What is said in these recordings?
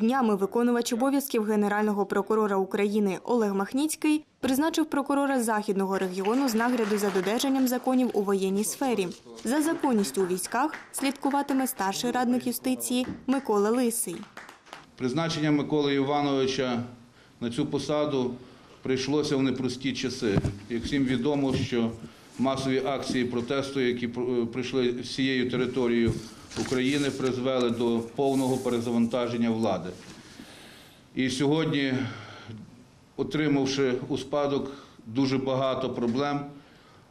Днями виконувач обов'язків Генерального прокурора України Олег Махніцький призначив прокурора Західного регіону з нагляду за додержанням законів у воєнній сфері. За законністю у військах слідкуватиме старший радник юстиції Микола Лисий. Призначення Миколи Івановича на цю посаду прийшлося в непрості часи. Як всім відомо, що масові акції протесту, які пр- пройшли всією територією України, призвели до повного перезавантаження влади. І сьогодні, отримавши у спадок дуже багато проблем,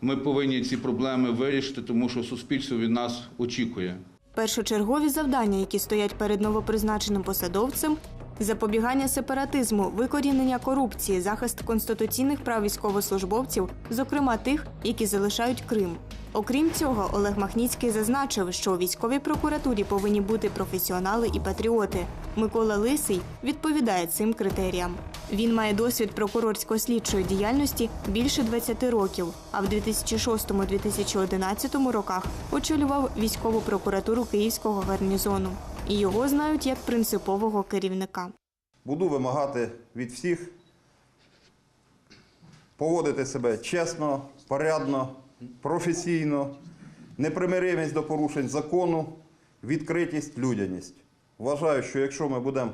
ми повинні ці проблеми вирішити, тому що суспільство від нас очікує. Першочергові завдання, які стоять перед новопризначеним посадовцем запобігання сепаратизму, викорінення корупції, захист конституційних прав військовослужбовців, зокрема тих, які залишають Крим. Окрім цього, Олег Махніцький зазначив, що у військовій прокуратурі повинні бути професіонали і патріоти. Микола Лисий відповідає цим критеріям. Він має досвід прокурорсько-слідчої діяльності більше 20 років, а в 2006-2011 роках очолював військову прокуратуру Київського гарнізону. І його знають як принципового керівника. Буду вимагати від всіх поводити себе чесно, порядно, професійно, непримиримість до порушень закону, відкритість, людяність. Вважаю, що якщо ми будемо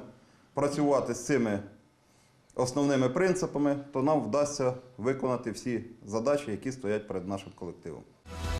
працювати з цими основними принципами, то нам вдасться виконати всі задачі, які стоять перед нашим колективом.